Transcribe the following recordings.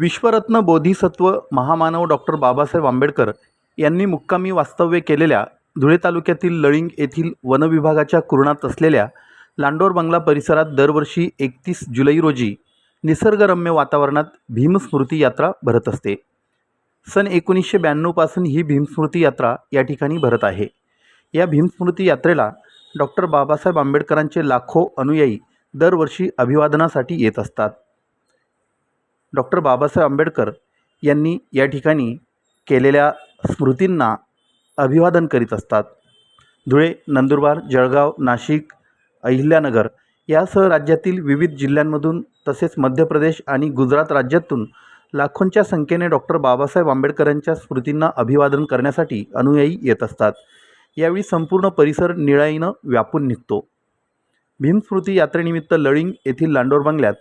विश्वरत्न बोधिसत्व महामानव डॉक्टर बाबासाहेब आंबेडकर यांनी मुक्कामी वास्तव्य केलेल्या धुळे तालुक्यातील लळिंग येथील वनविभागाच्या कुरणात असलेल्या लांडोर बंगला परिसरात दरवर्षी एकतीस जुलै रोजी निसर्गरम्य वातावरणात भीमस्मृती यात्रा भरत असते. सन एकोणीसशे ब्याण्णवपासून ही भीमस्मृती यात्रा या ठिकाणी भरत आहे. या भीमस्मृती यात्रेला डॉक्टर बाबासाहेब आंबेडकरांचे लाखो अनुयायी दरवर्षी अभिवादनासाठी येत असतात. डॉक्टर बाबासाहेब आंबेडकर यांनी या ठिकाणी केलेल्या स्मृतींना अभिवादन करीत असतात. धुळे नंदुरबार जळगाव नाशिक अहिल्यानगर यासह राज्यातील विविध जिल्ह्यांमधून तसेच मध्य प्रदेश आणि गुजरात राज्यातून लाखोंच्या संख्येने डॉक्टर बाबासाहेब आंबेडकरांच्या स्मृतींना अभिवादन करण्यासाठी अनुयायी येत असतात. यावेळी संपूर्ण परिसर निळाईनं व्यापून निघतो. भीमस्मृती यात्रेनिमित्त लळिंग येथील लांडोर बंगल्यात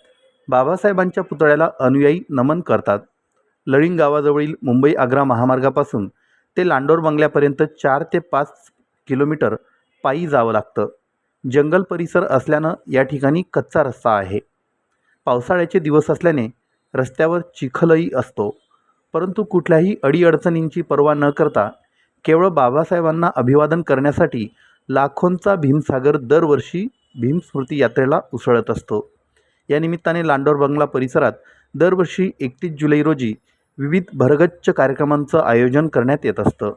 बाबासाहेबांच्या पुतळ्याला अनुयायी नमन करतात. लळिंग गावाजवळील मुंबई आग्रा महामार्गापासून ते लांडोर बंगल्यापर्यंत चार ते पाच किलोमीटर पायी जावं लागतं. जंगल परिसर असल्यानं या ठिकाणी कच्चा रस्ता आहे. पावसाळ्याचे दिवस असल्याने रस्त्यावर चिखलही असतो. परंतु कुठल्याही अडीअडचणींची पर्वा न करता केवळ बाबासाहेबांना अभिवादन करण्यासाठी लाखोंचा भीमसागर दरवर्षी भीमस्मृती यात्रेला उसळत असतो. या निमित्ताने लांडोर बंगला परिसरात दरवर्षी एकतीस जुलै रोजी विविध भरगच्च कार्यक्रमांचं आयोजन करण्यात येत असतं.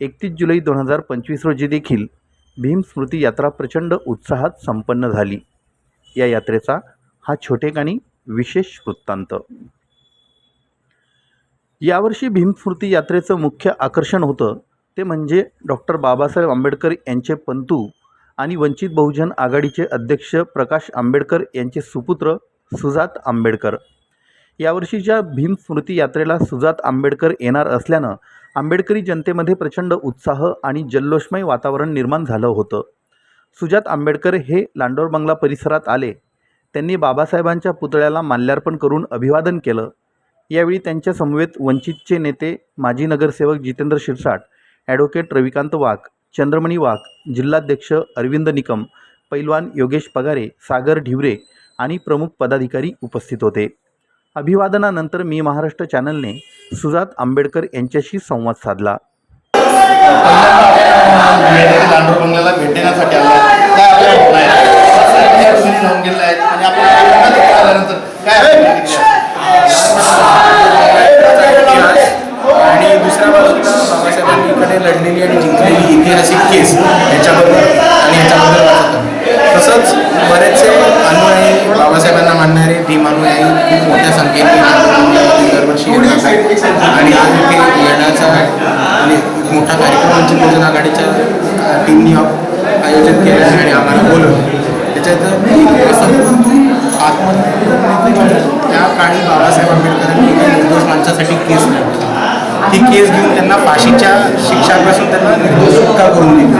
एकतीस जुलै दोन हजार पंचवीस रोजी देखील भीमस्मृती यात्रा प्रचंड उत्साहात संपन्न झाली. या यात्रेचा हा छोटेखानी विशेष वृत्तांत. यावर्षी भीमस्मृती यात्रेचं मुख्य आकर्षण होतं ते म्हणजे डॉक्टर बाबासाहेब आंबेडकर यांचे पंतू आणि वंचित बहुजन आघाडीचे अध्यक्ष प्रकाश आंबेडकर यांचे सुपुत्र सुजात आंबेडकर. यावर्षीच्या भीम स्मृती यात्रेला सुजात आंबेडकर येणार असल्यानं आंबेडकरी जनतेमध्ये प्रचंड उत्साह आणि जल्लोषमय वातावरण निर्माण झालं होतं. सुजात आंबेडकर हे लांडोर बंगला परिसरात आले. त्यांनी बाबासाहेबांच्या पुतळ्याला माल्यार्पण करून अभिवादन केलं. यावेळी त्यांच्या समवेत वंचितचे नेते माजी नगरसेवक जितेंद्र शिरसाट ॲडव्होकेट रविकांत वाघ चंद्रमणी वाघ जिल्हाध्यक्ष अरविंद निकम पैलवान योगेश पगारे सागर ढिवरे आणि प्रमुख पदाधिकारी उपस्थित होते. अभिवादनानंतर मी महाराष्ट्र चॅनलने सुजात आंबेडकर यांच्याशी संवाद साधला. आणि दुसऱ्या बाजूला बाबासाहेबांकडे लढलेली आणि जिंकलेली ऐतिहासिक केस याच्याबरोबर आणि याच्याबद्दल वाचत तसंच बरेचसे अनुयायी बाबासाहेबांना मानणारे भीम अनुयायी खूप मोठ्या संख्येने दरवर्षी येतात आणि आज इथे येण्याचा आणि मोठा कार्यक्रम वंचित बहुजन आघाडीच्या टीमनी आयोजित केला आहे आणि आम्हाला बोलवलं त्याच्यात एक आत्महत्या त्या काळी बाबासाहेब आंबेडकरांनी निर्दोष माणसासाठी केस लढली ती केस घेऊन त्यांना फाशीच्या शिक्षापासून त्यांना निर्दोष सुटका करून दिली.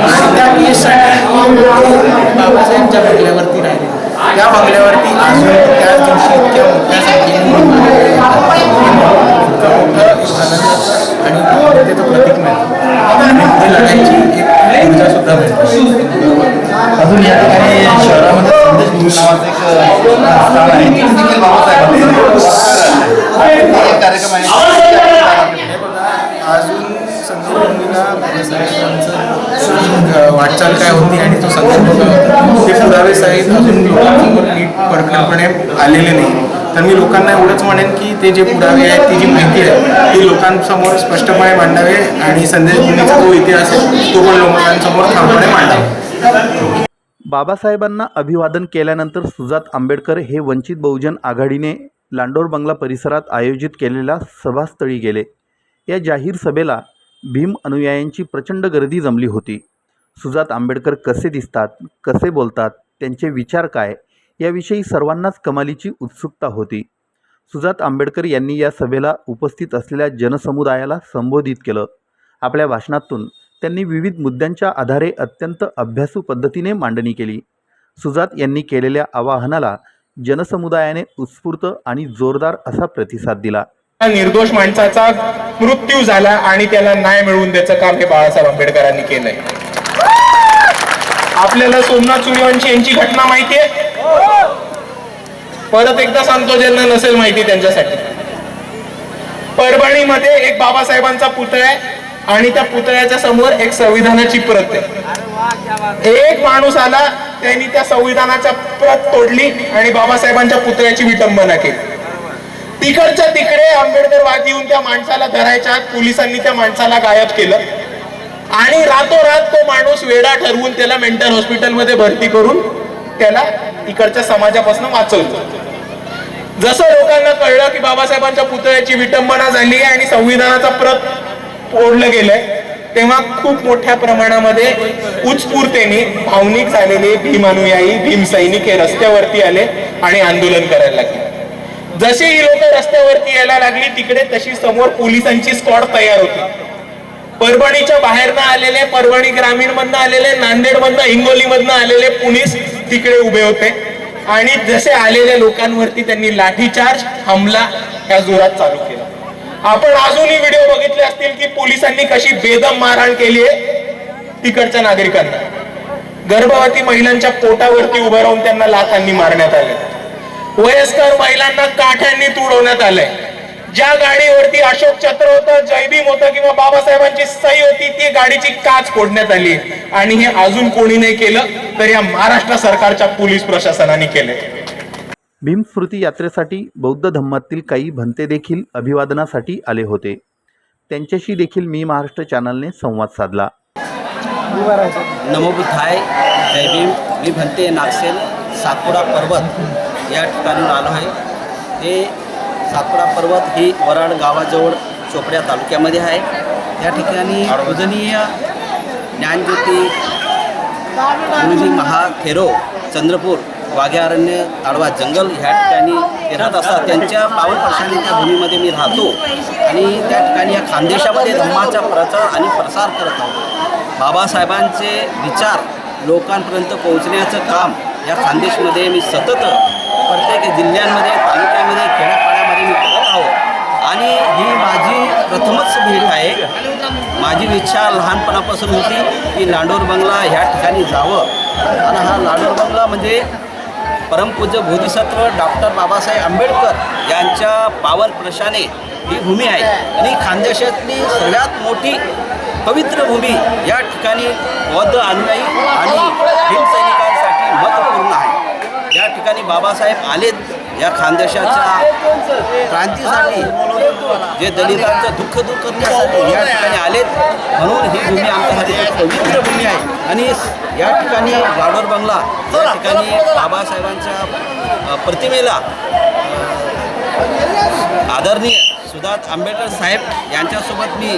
आणि त्या केससाठी बाबासाहेबच्या बंगल्यावरती राहिले. त्या बंगल्यावरती अजून त्याच दिवशी इतक्या मोठ्या संख्येने आणि त्याचं प्रतीक मिळतं लढायची एक ऊर्जा सुद्धा मिळते अजून या ठिकाणी शहरामध्ये नावाचं एक स्थान आहे. तिथे देखील बाबासाहेब. एक कार्यक्रम आहे. हे अजून संदर्भांना बाबासाहेबांचं वाटचाल काय होती आणि तो संदर्भ काय होता? ते पुरावे सहित अजून लोकांसमोर नीट परखडपणे आलेले नाही. तर मी लोकांना एवढंच म्हणेन की ते जे पुरावे आहेत ती जी माहिती आहे ती लोकांसमोर स्पष्टपणे मांडावे आणि संदेशभूमीचा जो इतिहास आहे तो पण लोकांसमोर ठामपणे मांडावा. बाबासाहेबांना अभिवादन केल्यानंतर सुजात आंबेडकर हे वंचित बहुजन आघाडीने लांडोर बंगला परिसरात आयोजित केलेल्या सभास्थळी गेले. या जाहीर सभेला भीम अनुयायांची प्रचंड गर्दी जमली होती. सुजात आंबेडकर कसे दिसतात कसे बोलतात त्यांचे विचार काय याविषयी सर्वांनाच कमालीची उत्सुकता होती. सुजात आंबेडकर यांनी या सभेला उपस्थित असलेल्या जनसमुदायाला संबोधित केलं. आपल्या भाषणातून त्यांनी विविध मुद्द्यांच्या आधारे अत्यंत अभ्यासू पद्धतीने मांडणी केली. सुजात यांनी केलेल्या आवाहनाला जनसमुदायाने उत्स्फूर्त आणि जोरदार असा प्रतिसाद दिला. निर्दोष माणसाचा मृत्यू झाला आणि त्याला न्याय मिळवून द्यायचं काम हे बाळासाहेब आंबेडकरांनी केलंय. आपल्याला सोमनाथ सूर्यवंशी यांची घटना माहितीये परत एकदा सांगतो ज्यांना नसेल माहिती त्यांच्यासाठी. परभणीमध्ये एक बाबासाहेबांचा पुतळा आहे आणि त्या पुतळ्याच्या समोर एक संविधानाची प्रत आहे. एक माणूस आला त्यांनी त्या संविधानाच्या प्रत तोडली आणि बाबासाहेबांच्या पुतळ्याची विटंबना केली. तिकडच्या तिकडे आंबेडकर येऊन त्या माणसाला धरायच्या आत पोलिसांनी त्या माणसाला गायब केलं. आणि रातोरात तो माणूस वेडा ठरवून त्याला मेंटल हॉस्पिटलमध्ये भरती करून त्याला इकडच्या समाजापासून वाचवलं. जसं लोकांना कळलं की बाबासाहेबांच्या पुतळ्याची विटंबना झाली आहे आणि संविधानाचा प्रत ओढलं गेलंय तेव्हा खूप मोठ्या प्रमाणामध्ये उत्स्फूर्तेने भावनिक झालेले भीम अनुयायी हे रस्त्यावरती आले आणि आंदोलन करायला लागले. जशी ही लोक रस्त्यावरती यायला लागली तिकडे तशी समोर पोलिसांची स्क्वॉड तयार होती. परभणीच्या बाहेरनं आलेले परभणी ग्रामीण मधनं आलेले नांदेड मधनं हिंगोली मधनं आलेले पोलीस तिकडे उभे होते. आणि जसे आलेल्या लोकांवरती त्यांनी लाठीचार्ज हमला या जोरात चालू केला. आपण अजूनही व्हिडिओ बघितले असतील की पोलिसांनी कशी बेदम मारहाण केली आहे तिकडच्या नागरिकांना. गर्भवती महिलांच्या पोटावरती उभं राहून त्यांना लाथांनी मारण्यात आले. वयस्कर महिलांना काठ्यांनी तुडवण्यात आलंय. ज्या गाडीवरती अशोक चक्र होतं जयभीम होतं किंवा बाबासाहेबांची सही होती ती गाडीची काच फोडण्यात आली. आणि हे अजून कोणी नाही केलं तर या महाराष्ट्र सरकारच्या पोलीस प्रशासनाने केलंय. भीम स्मृती यात्रेसाठी बौद्ध धम्मातील काही भंते देखील अभिवादनासाठी आले होते. त्यांच्याशी देखील मी महाराष्ट्र चॅनलने संवाद साधला. नमो बुद्धाय जय भीम मी म्हणते नागसेन सातपुडा पर्वत. या ठिकाणून आलो आहे. हे सातपुडा पर्वत ही वराड गावाजवळ चोपड्या तालुक्यामध्ये आहे. या ठिकाणी पूजनीय ज्ञानज्योती गुरुजी महाथेरो चंद्रपूर वाघ्यारण्य ताडवा जंगल ह्या ठिकाणी फिरत असतात. त्यांच्या पावन वर्षांनी भूमीमध्ये मी राहतो आणि त्या ठिकाणी या खानदेशामध्ये धर्माचा प्रचार आणि प्रसार करत आहोत. बाबासाहेबांचे विचार लोकांपर्यंत पोहोचण्याचं काम या खानदेशमध्ये मी सतत प्रत्येक जिल्ह्यांमध्ये तालुक्यामध्ये खेड्यापाड्यामध्ये मी करत आहोत. आणि ही माझी प्रथमच भेट आहे. माझी इच्छा लहानपणापासून होती की लांडोर बंगला ह्या ठिकाणी जावं. आणि हा लांडोर बंगला म्हणजे परमपूज्य बोधिसत्व डॉक्टर बाबासाहेब आंबेडकर यांच्या पावन प्रशाने ही भूमी आहे. आणि खानदेशातली सगळ्यात मोठी पवित्र भूमी या ठिकाणी बौद्ध अनुयायी आणि हिमसैनिकांसाठी महत्त्वपूर्ण आहे. ठिकाणी बाबासाहेब आलेत या खानदेशाच्या क्रांतीसाठी जे दलितांचं दुःख दूर करण्यासाठी या ठिकाणी आलेत म्हणून ही भूमी आमच्यासाठी पवित्र भूमी आहे. आणि या ठिकाणी गाडोर बंगला या ठिकाणी बाबासाहेबांच्या प्रतिमेला आदरणीय सुधात आंबेडकर साहेब यांच्यासोबत मी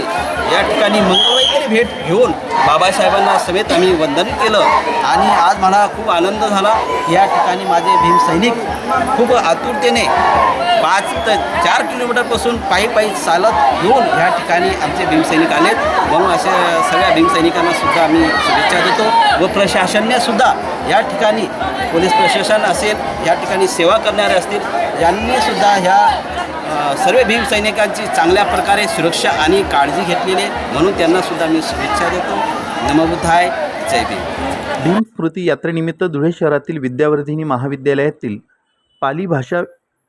या ठिकाणी मंगळवारी भेट घेऊन बाबासाहेबांना समेत आम्ही वंदन केलं. आणि आज मला खूप आनंद झाला. या ठिकाणी माझे भीमसैनिक खूप आतुरतेने पाच ते चार किलोमीटरपासून पायी पायी चालत येऊन ह्या ठिकाणी आमचे भीमसैनिक आलेत. म्हणून अशा सगळ्या भीमसैनिकांना सुद्धा आम्ही शुभेच्छा देतो व प्रशासनाने सुद्धा या ठिकाणी पोलीस प्रशासन असेल या ठिकाणी सेवा करणारे असतील यांनी सुद्धा ह्या सर्व भीम सैनिकांची चांगल्या प्रकारे सुरक्षा आणि काळजी घेतलेली आहे. म्हणून त्यांनासुद्धा मी शुभेच्छा देतो. नमबुद्धाय. जय भीम. भीम स्मृती यात्रेनिमित्त धुळे शहरातील विद्यावर्धिनी महाविद्यालयातील पाली भाषा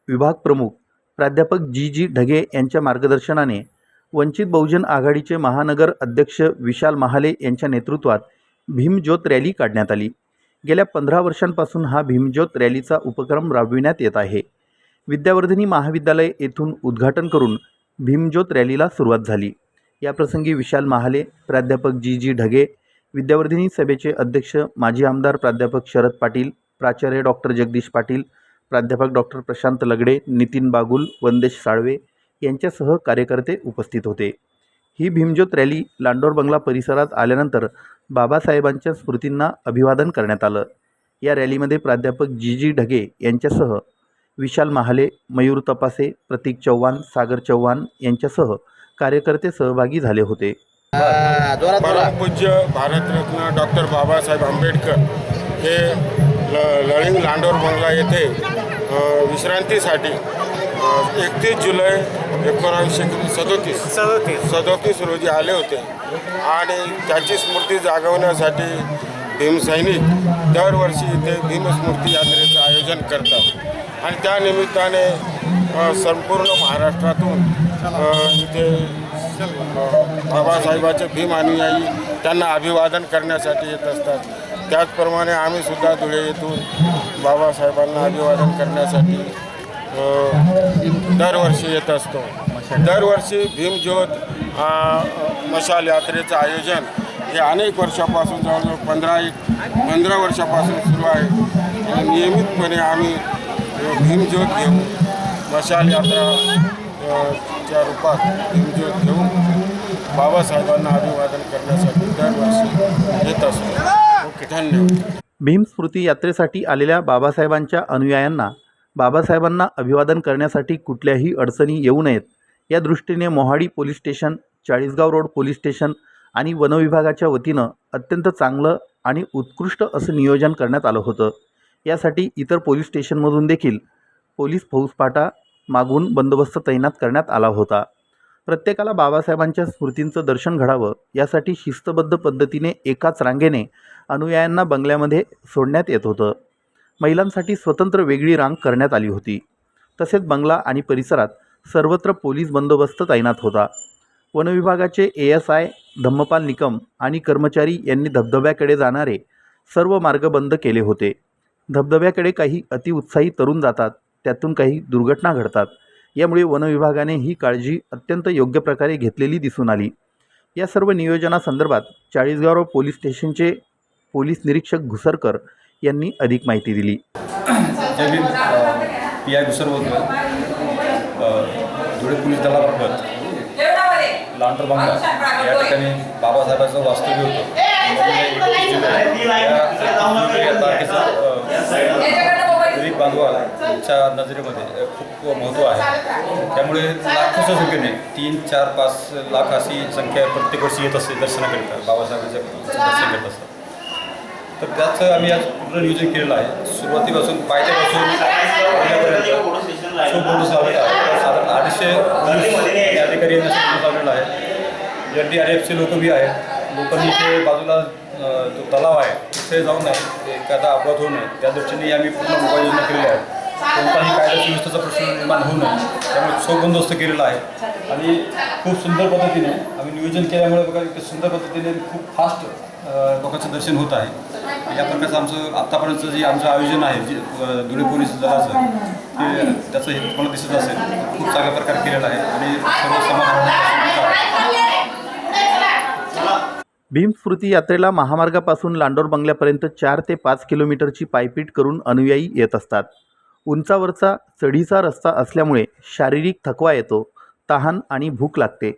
विभाग प्रमुख प्राध्यापक जी जी ढगे यांच्या मार्गदर्शनाने वंचित बहुजन आघाडीचे महानगर अध्यक्ष विशाल महाले यांच्या नेतृत्वात भीमज्योत रॅली काढण्यात आली. गेल्या पंधरा वर्षांपासून हा भीमज्योत रॅलीचा उपक्रम राबविण्यात येत आहे. विद्यावर्धिनी महाविद्यालय येथून उद्घाटन करून भीमज्योत रॅलीला सुरुवात झाली. याप्रसंगी विशाल महाले प्राध्यापक जी जी ढगे विद्यावर्धिनी सभेचे अध्यक्ष माजी आमदार प्राध्यापक शरद पाटील प्राचार्य डॉक्टर जगदीश पाटील प्राध्यापक डॉक्टर प्रशांत लगडे नितीन बागुल वंदेश साळवे यांच्यासह कार्यकर्ते उपस्थित होते. ही भीमज्योत रॅली लांडोर बंगला परिसरात आल्यानंतर बाबासाहेबांच्या स्मृतींना अभिवादन करण्यात आलं. या रॅलीमध्ये प्राध्यापक जी जी ढगे यांच्यासह विशाल महाले मयूर तपासे प्रतीक चव्हाण सागर चव्हाण यांच्यासह कार्यकर्ते सहभागी झाले होते. परमपूज्य भारतरत्न डॉक्टर बाबासाहेब आंबेडकर हे ल लळिंग लांडोर बंगला येथे विश्रांतीसाठी एकतीस जुलै एकोणावीसशे सदोतीस सदोतीस. सदोतीस रोजी आले होते. आणि त्याची स्मृती जागवण्यासाठी भीमसैनिक दरवर्षी इथे भीमस्मृती यात्रेचं आयोजन करतात. आणि त्या निमित्ताने अ, संपूर्ण महाराष्ट्रातून इथे बाबासाहेबाचे भीम अनुयायी त्यांना अभिवादन करण्यासाठी येत असतात. त्याचप्रमाणे आम्ही सुद्धा धुळे येथून बाबासाहेबांना अभिवादन करण्यासाठी दरवर्षी येत असतो. दरवर्षी भीमज्योत मशाल यात्रेचं आयोजन हे अनेक वर्षापासून जवळजवळ पंधरा एक पंधरा वर्षापासून सुरू आहे. नियमितपणे आम्ही अ, घेऊन मशाल यात्राच्या रूपात भीमज्योत घेऊन बाबासाहेबांना अभिवादन करण्यासाठी दरवर्षी येत असतो. ओके धन्यवाद. भीम स्मृती यात्रेसाठी आलेल्या बाबासाहेबांच्या अनुयायांना बाबासाहेबांना अभिवादन करण्यासाठी कुठल्याही अडचणी येऊ नयेत. या दृष्टीने Mohadi police station Chalisgaon road police station आणि वनविभागाच्या वतीनं अत्यंत चांगलं आणि उत्कृष्ट असं नियोजन करण्यात आलं होतं. यासाठी इतर पोलीस स्टेशनमधून देखील पोलीस फौजफाटा मागून बंदोबस्त तैनात करण्यात आला होता. प्रत्येकाला बाबासाहेबांच्या स्मृतींचं दर्शन घडावं यासाठी शिस्तबद्ध पद्धतीने एकाच रांगेने अनुयायांना बंगल्यामध्ये सोडण्यात येत होतं. महिलांसाठी स्वतंत्र वेगळी रांग करण्यात आली होती. तसेच बंगला आणि परिसरात सर्वत्र पोलीस बंदोबस्त तैनात होता. वनविभागाचे A S I Dhammapal Nikam आणि कर्मचारी यांनी धबधब्याकडे जाणारे सर्व मार्ग बंद केले होते. धबधब्याकडे काही अतिउत्साही तरुण जातात. त्यातून काही दुर्घटना घडतात. यामुळे वनविभागाने ही काळजी अत्यंत योग्य प्रकारे घेतलेली दिसून आली. या सर्व नियोजनासंदर्भात चाळीसगाव पोलीस स्टेशनचे पोलीस निरीक्षक घुसरकर यांनी अधिक माहिती दिली. पी आय घुसर बोलतो धुळे पोलीस दलामार्फत बंगला या ठिकाणी बाबासाहेबांचं वास्तव्य होतं. या तारखेचं अ, गरीब बांधवाच्या नजरेमध्ये खूप महत्त्व आहे. त्यामुळे लाखोच्या संख्येने तीन चार पाच लाख अशी संख्या प्रत्येक वर्षी येत असते दर्शनाकरिता. बाबासाहेबांचं दर्शन करत असतात. तर त्याचं आम्ही आज पूर्ण नियोजन केलेलं आहे. सुरुवातीपासून पायथ्यापासून लावलेला आहे. साधारण आणि अधिकारी लावलेला आहे. एन डी आर एफचे लोक बी आहेत लोकांनी इथे बाजूला जो तलाव आहे. तिथे जाऊन नाही. एखादा अपघात होऊ नये. त्या दृष्टीने आम्ही पूर्ण उपाययोजना केलेल्या आहेत. कोणताही कायदा सुव्यवस्थेचा प्रश्न निर्माण होऊ नये. त्यामुळे चोख बंदोबस्त केलेला आहे. आणि खूप सुंदर पद्धतीने आम्ही नियोजन केल्यामुळे बघा सुंदर पद्धतीने खूप फास्ट लोकांचं दर्शन होत आहे. या प्रकारचं आमचं आत्तापर्यंतचं जे आमचं आयोजन आहे जे धुळे पोलीस दलाचं ते त्याचं हे तुम्हाला दिसत असेल. खूप चांगल्या प्रकारे केलेलं आहे. आणि सर्व समाधान भीमस्मृती यात्रेला महामार्गापासून लांडोर बंगल्यापर्यंत चार ते पाच किलोमीटरची पायपीट करून अनुयायी येत असतात. उंचावरचा चढीचा रस्ता असल्यामुळे शारीरिक थकवा येतो तहान आणि भूक लागते.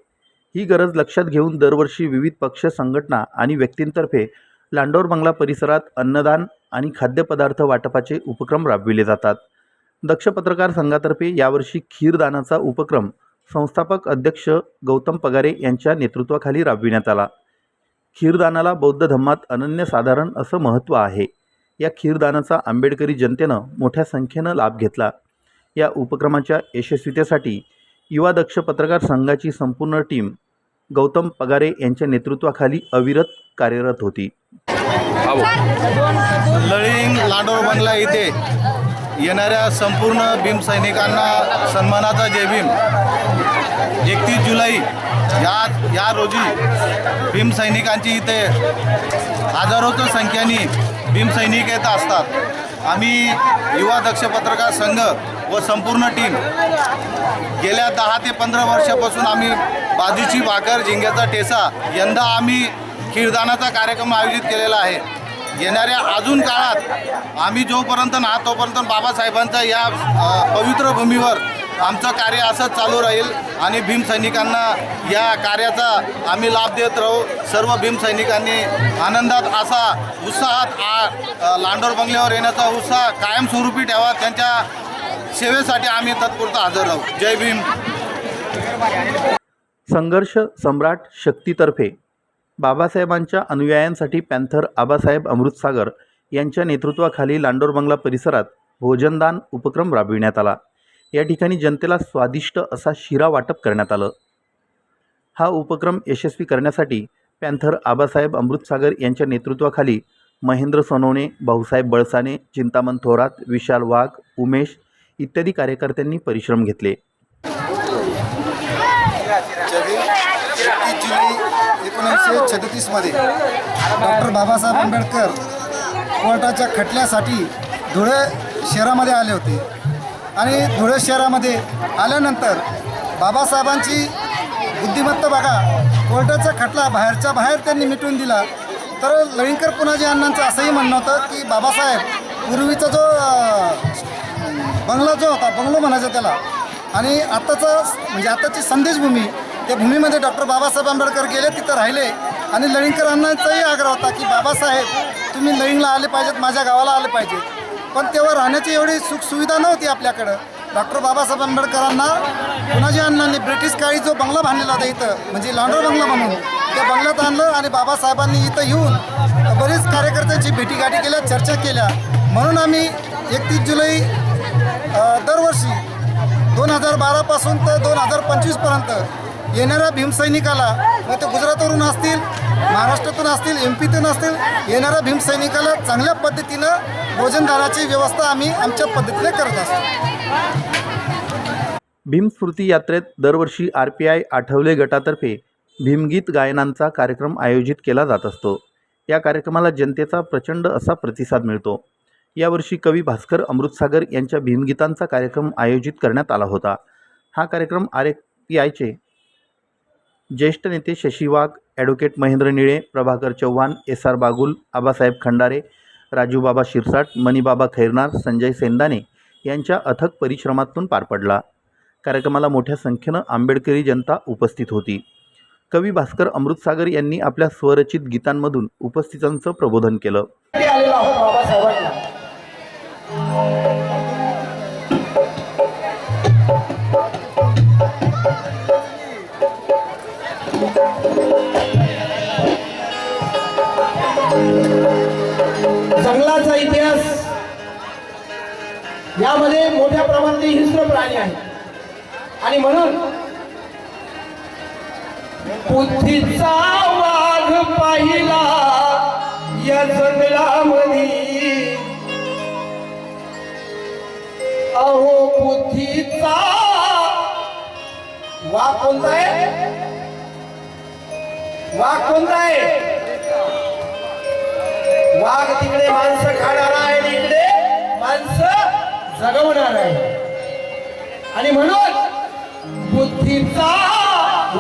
ही गरज लक्षात घेऊन दरवर्षी विविध पक्ष संघटना आणि व्यक्तींतर्फे लांडोर बंगला परिसरात अन्नदान आणि खाद्यपदार्थ वाटपाचे उपक्रम राबविले जातात. दक्ष पत्रकार संघातर्फे यावर्षी खीरदानाचा उपक्रम संस्थापक अध्यक्ष गौतम पगारे यांच्या नेतृत्वाखाली राबविण्यात आला. खीरदानाला बौद्ध धर्मात अनन्यसाधारण असं महत्त्व आहे. या खीरदानाचा आंबेडकरी जनतेनं मोठ्या संख्येनं लाभ घेतला. या उपक्रमाच्या यशस्वीतेसाठी युवा दक्ष पत्रकार संघाची संपूर्ण टीम गौतम पगारे यांच्या नेतृत्वाखाली अविरत कार्यरत होती. लळिंग लांडोर बंगला इथे. येणाऱ्या संपूर्ण भीम सैनिकांना सन्मानाचा जय भीम. एकतीस जुलै या या रोजी भीम सैनिकांची इथे हजारोच्या संख्येने भीम सैनिक येत असतात. आम्ही युवा दक्ष पत्रकार संघ व संपूर्ण टीम गेल्या दहा ते पंधरा वर्षापासून आम्ही बाजूची भाकर झिंग्याचा ठेसा यंदा आम्ही खीरदानाचा कार्यक्रम आयोजित केलेला आहे. येणाऱ्या अजून काळात आम्ही जोपर्यंत ना तोपर्यंत बाबासाहेबांचा या पवित्र भूमीवर आमचं कार्य असंच चालू राहील आणि भीमसैनिकांना या कार्याचा आम्ही लाभ देत राहू. सर्व भीमसैनिकांनी आनंदात असा उत्साहात आ लांडोर बंगल्यावर येण्याचा उत्साह कायमस्वरूपी ठेवा. त्यांच्या सेवेसाठी आम्ही तत्पुरता हजर राहू. जय भीम. संघर्ष सम्राट शक्तीतर्फे बाबासाहेबांच्या अनुयायांसाठी पॅन्थर आबासाहेब अमृतसागर यांच्या नेतृत्वाखाली लांडोर बंगला परिसरात भोजनदान उपक्रम राबविण्यात आला. या ठिकाणी जनतेला स्वादिष्ट असा शिरा वाटप करण्यात आलं. हा उपक्रम यशस्वी करण्यासाठी पॅन्थर आबासाहेब अमृतसागर यांच्या नेतृत्वाखाली महेंद्र सोनवणे भाऊसाहेब बळसाने चिंतामण थोरात विशाल वाघ उमेश इत्यादी कार्यकर्त्यांनी परिश्रम घेतले एकतीस जुलै एकोणीसशे छत्तीसमध्ये डॉक्टर बाबासाहेब आंबेडकर कोर्टाच्या खटल्यासाठी धुळे शहरामध्ये आले होते. आणि धुळे शहरामध्ये आल्यानंतर बाबासाहेबांची बुद्धिमत्ता बघा कोर्टाचा खटला बाहेरच्या बाहेर त्यांनी मिटवून दिला. तर लळींकर पुनाजी अण्णांचं असंही म्हणणं होतं की बाबासाहेब पूर्वीचा जो बंगला जो होता बंगलो म्हणायचा त्याला. आणि आत्ताचा म्हणजे आत्ताची संदेशभूमी त्या भूमीमध्ये डॉक्टर बाबासाहेब आंबेडकर गेले तिथं राहिले. आणि लळींकर आग्रह होता की बाबासाहेब तुम्ही लळिंगला आले पाहिजेत माझ्या गावाला आले पाहिजेत. पण तेव्हा राहण्याची एवढी सुखसुविधा नव्हती आपल्याकडं. डॉक्टर बाबासाहेब आंबेडकरांना पुनाजी अण्णांनी ब्रिटिश काळी जो बंगला बांधलेला होता इथं म्हणजे लांडोर बंगला म्हणून त्या बंगल्यात आणलं आणि बाबासाहेबांनी इथं येऊन बरेच कार्यकर्त्यांची भेटीगाठी केल्या चर्चा केल्या. म्हणून आम्ही एकतीस जुलै दरवर्षी दोन हजार बारापासून तर दोन हजार पंचवीसपर्यंत येणाऱ्या भीमसैनिकाला मग ते गुजरातवरून असतील महाराष्ट्रातून असतील एम पीतून असतील येणाऱ्या भीमसैनिकाला चांगल्या पद्धतीनं भोजनदाराची व्यवस्था आम्ही आमच्या पद्धतीने करत असतो. भीमस्मृती यात्रेत दरवर्षी आर पी आय आठवले गटातर्फे भीमगीत गायनांचा कार्यक्रम आयोजित केला जात असतो. या कार्यक्रमाला जनतेचा प्रचंड असा प्रतिसाद मिळतो. यावर्षी कवी भास्कर अमृतसागर यांच्या भीमगीतांचा कार्यक्रम आयोजित करण्यात आला होता. हा कार्यक्रम आर पी आयचे ज्येष्ठ नेते Shashi Wagh advocate Mahendra Nile Prabhakar Chavan S R Bagul Abasaheb Khandare Rajubaba Shirsat Manibaba Khairnar Sanjay Sendane यांच्या अथक परिश्रमातून पार पडला. कार्यक्रमाला मोठ्या संख्येनं आंबेडकरी जनता उपस्थित होती. कवी भास्कर अमृतसागर यांनी आपल्या स्वरचित गीतांमधून उपस्थितांचं प्रबोधन केलं. जंगलाचा इतिहास. यामध्ये मोठ्या प्रमाणात हिंस्र प्राणी आहेत. आणि म्हणून बुद्धीचा वाघ पाहिला या जंगलामध्ये. अहो बुद्धीचा वाघ कोणता आहे? वाघ कोणता आहे? वाघ तिकडे माणसं खाणार आहे आणि इकडे माणसं जगवणार आहे. आणि म्हणून बुद्धीचा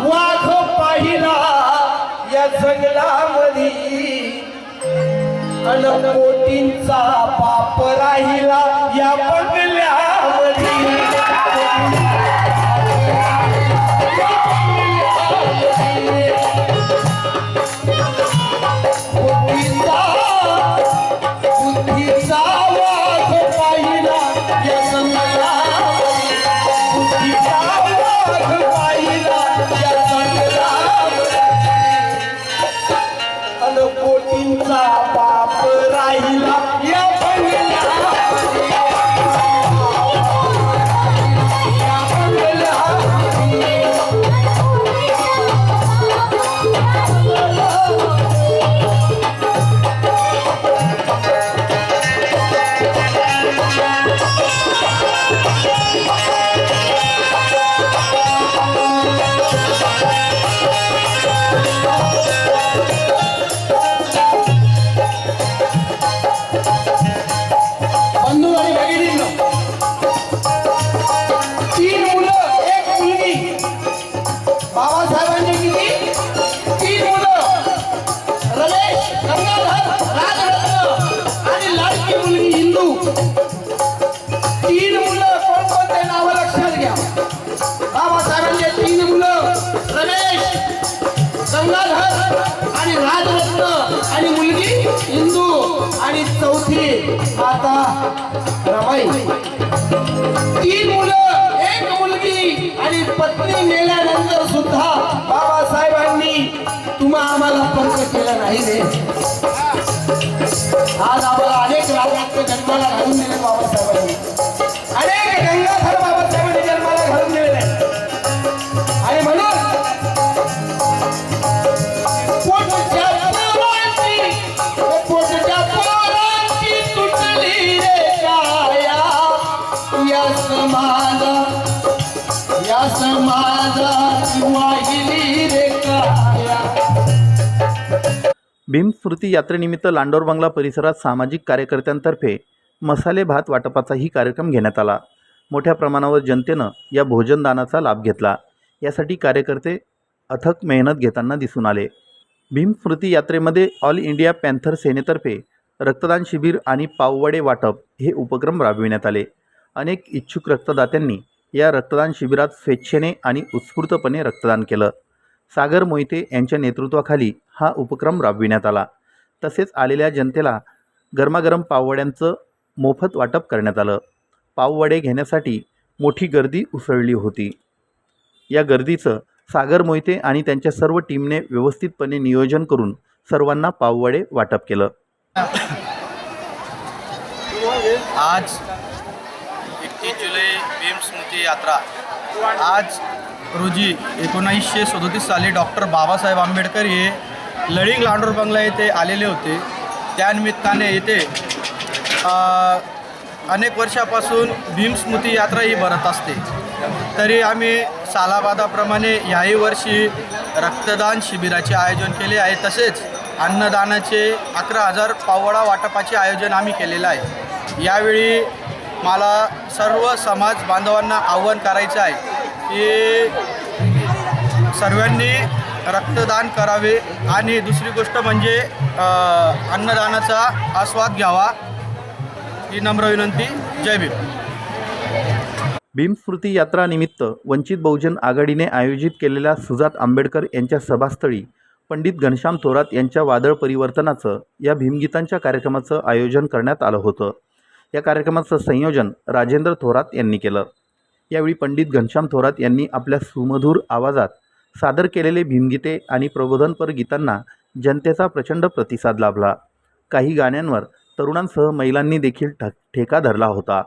वाघ पाहिला या जंगलामध्ये. अन कोटींचा पाप राहिला या बंगल्या आणि चौथी माता रमाई. तीन मुलं एक मुलगी आणि पत्नी मेल्यानंतर सुद्धा बाबासाहेबांनी तुम्हा आम्हाला पंच केलं नाही रे. आज आम्हाला अनेक राजांच्या जन्माला घालून दिले बाबासाहेबांनी. अनेक गंगाधर भीमस्मृती यात्रेनिमित्त लांडोर बंगला परिसरात सामाजिक कार्यकर्त्यांतर्फे मसाले भात वाटपाचाही कार्यक्रम घेण्यात आला. मोठ्या प्रमाणावर जनतेनं या भोजनदानाचा लाभ घेतला. यासाठी कार्यकर्ते अथक मेहनत घेताना दिसून आले. भीमस्मृती यात्रेमध्ये ऑल इंडिया पॅन्थर सेनेतर्फे रक्तदान शिबिर आणि पाववडे वाटप हे उपक्रम राबविण्यात आले. अनेक इच्छुक रक्तदात्यांनी या रक्तदान शिबिरात स्वेच्छेने आणि उत्स्फूर्तपणे रक्तदान केलं. सागर मोहिते यांच्या नेतृत्वाखाली हा उपक्रम राबविण्यात आला. तसेच आलेल्या जनतेला गरमागरम पाववड्यांचं मोफत वाटप करण्यात आलं. पाववडे घेण्यासाठी मोठी गर्दी उसळली होती. या गर्दीचं सागर मोहिते आणि त्यांच्या सर्व टीमने व्यवस्थितपणे नियोजन करून सर्वांना पाववडे वाटप केलं. आज एकतीस जुलै भीम स्मृती यात्रा. आज रोजी एकोणीसशे सदोतीस साली डॉक्टर बाबासाहेब आंबेडकर हे लळिंग लांडोर बंगला येथे आलेले होते. त्यानिमित्ताने येथे अनेक वर्षापासून भीम स्मृती यात्रा ही भरत असते. तरी आम्ही सालाबादाप्रमाणे याही वर्षी रक्तदान शिबिराचे आयोजन केले आहे. तसेच अन्नदानाचे अकरा हजार पावडा वाटपाचे आयोजन आम्ही केलेलं आहे. यावेळी मला सर्व समाज बांधवांना आव्हान करायचं आहे. की सर्वांनी रक्तदान करावे आणि दुसरी गोष्ट म्हणजे अन्नदानाचा आस्वाद घ्यावा ही नम्र विनंती. जय भीम. भीमस्मृती यात्रानिमित्त वंचित बहुजन आघाडीने आयोजित केलेल्या सुजात आंबेडकर यांच्या सभास्थळी पंडित घनश्याम थोरात यांच्या वादळ परिवर्तनाचं या भीमगीतांच्या कार्यक्रमाचं आयोजन करण्यात आलं होतं. या कार्यक्रमाचं संयोजन राजेंद्र थोरात यांनी केलं. यावेळी पंडित घनश्याम थोरात यांनी आपल्या सुमधूर आवाजात सादर केलेले भीमगीते आणि प्रबोधनपर गीतांना जनतेचा प्रचंड प्रतिसाद लाभला. काही गाण्यांवर तरुणांसह महिलांनी देखील ठ ठेका धरला होता.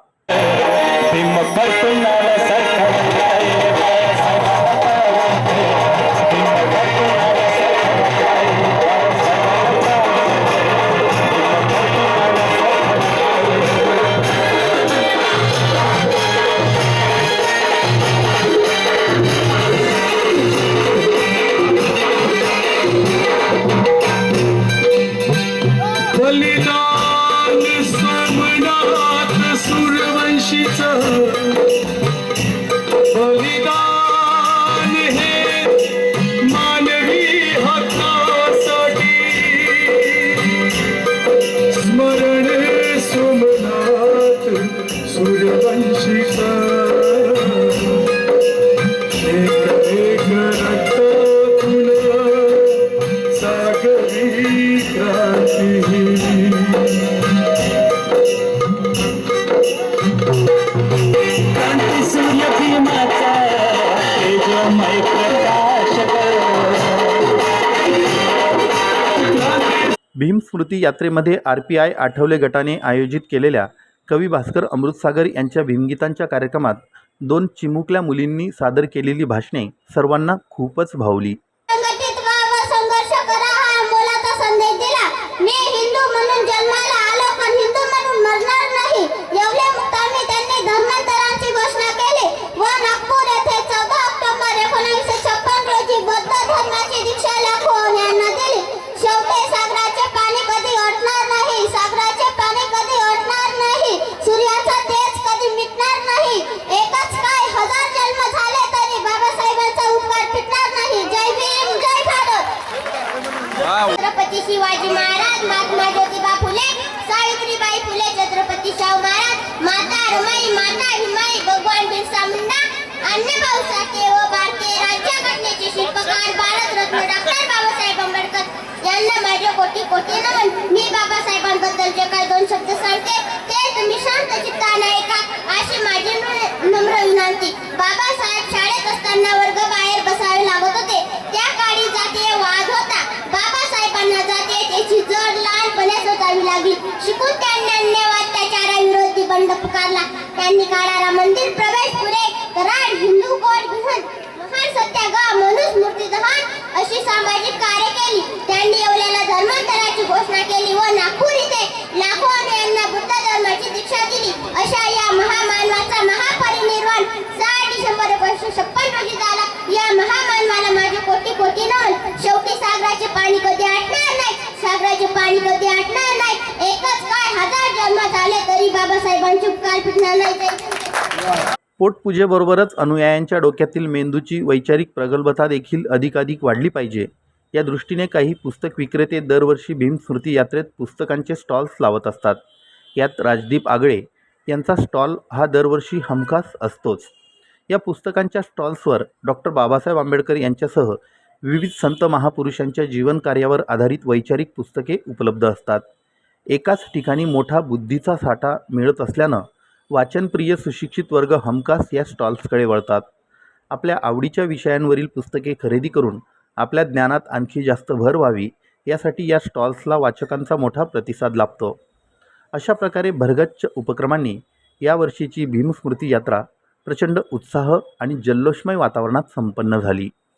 स्मृती यात्रेमध्ये आर पी आय आठवले गटाने आयोजित केलेल्या कवी भास्कर अमृतसागर यांच्या भीमगीतांच्या कार्यक्रमात दोन चिमुकल्या मुलींनी सादर केलेली भाषणे सर्वांना खूपच भावली संघटित व्हा व संघर्ष करा हा मोलाचा संदेश दिला मी हिंदू म्हणून जन्माला आलो पण हिंदू म्हणून मरणार नाही एवढे मुक्तामी त्यांनी धर्मांतरांची घोषणा केली व नागपूर येथे चौदा ऑक्टोबर एकोणीसशे छप्पन रोजी बौद्ध धर्माची दीक्षा लाखो यांना दिली शेवटी सागराचे पाणी कधी अटणार नाही सागराचे पाणी कधी अटणार नाही सूर्याचा तेज कधी मिटणार नाही एकच काय हजार जन्म झाले तरी बाबासाहेबांचा उपकार फिटणार नाही जय भीम जय भारत छत्रपती शिवाजी महाराज महात्मा ज्योतिबा फुले सावित्रीबाई फुले छत्रपती शाहू महाराज माता रमाई माता हिमाई भगवान बिरसा मुंडा अन्नभाऊ साठे व भारतीय राज्यघटनेचे शिल्पकार भारतरत्न डॉक्टर बाबासाहेब आंबेडकर यांना माझे कोटी कोटी नमन मी बाबासाहेबांबद्दल जे काही दोन शब्द सांगते ते तुम्ही शांत चित्ताने ऐका अशी माझी नम्र- नम्र विनंती बाबासाहेब शाळेत असताना वर्ग बाहेर बसावे लागत होते त्या काळी जातीय वाद होता बाबासाहेबांना जातीयतेची जड लहानपणे सोसावी लागली शिकून त्यांनी अन्यवाद अत्याचाराविरोधी बंड पुकारला. त्यांनी काळारा मंदिर प्रवेश पुरे. कराड हिंदू कोण भिहन महान सत्याग्रह मनुष्य मूर्ती दहन अशी सामाजिक कार्य केली. त्यांनी येवल्याला धर्मांतराची घोषणा केली व नागपूर इथे लाखो यांना बुद्ध धर्माची दीक्षा दिली. अशा या महामानवाचा महापरिनिर्वाण सहा डिसेंबर एकोणीसशे छप्पन रोजी झाला. या महा माझे कोटी शेवटी सागराचे पाणी कधी आटणार नाही? सागराचे पाणी कधी आटणार नाही? एकच काय हजार जन्म झाले तरी बाबासाहेबांची उपकार फिटणार नाही पोटपूजेबरोबरच अनुयायांच्या डोक्यातील मेंदूची वैचारिक प्रगल्भता देखील अधिकाधिक वाढली पाहिजे. या दृष्टीने काही पुस्तक विक्रेते दरवर्षी भीम स्मृती यात्रेत पुस्तकांचे स्टॉल्स लावत असतात. यात राजदीप आगळे यांचा स्टॉल हा दरवर्षी हमखास असतोच. या पुस्तकांच्या स्टॉल्सवर डॉक्टर बाबासाहेब आंबेडकर यांच्यासह विविध संत महापुरुषांच्या जीवनकार्यावर आधारित वैचारिक पुस्तके उपलब्ध असतात. एकाच ठिकाणी मोठा बुद्धीचा साठा मिळत असल्यानं वाचनप्रिय सुशिक्षित वर्ग हमखास या स्टॉल्सकडे वळतात. आपल्या आवडीच्या विषयांवरील पुस्तके खरेदी करून आपल्या ज्ञानात आणखी जास्त भर व्हावी यासाठी या स्टॉल्सला वाचकांचा मोठा प्रतिसाद लाभतो. अशा प्रकारे भरगच्च उपक्रमांनी यावर्षीची भीमस्मृती यात्रा प्रचंड उत्साह आणि जल्लोषमय वातावरणात संपन्न झाली.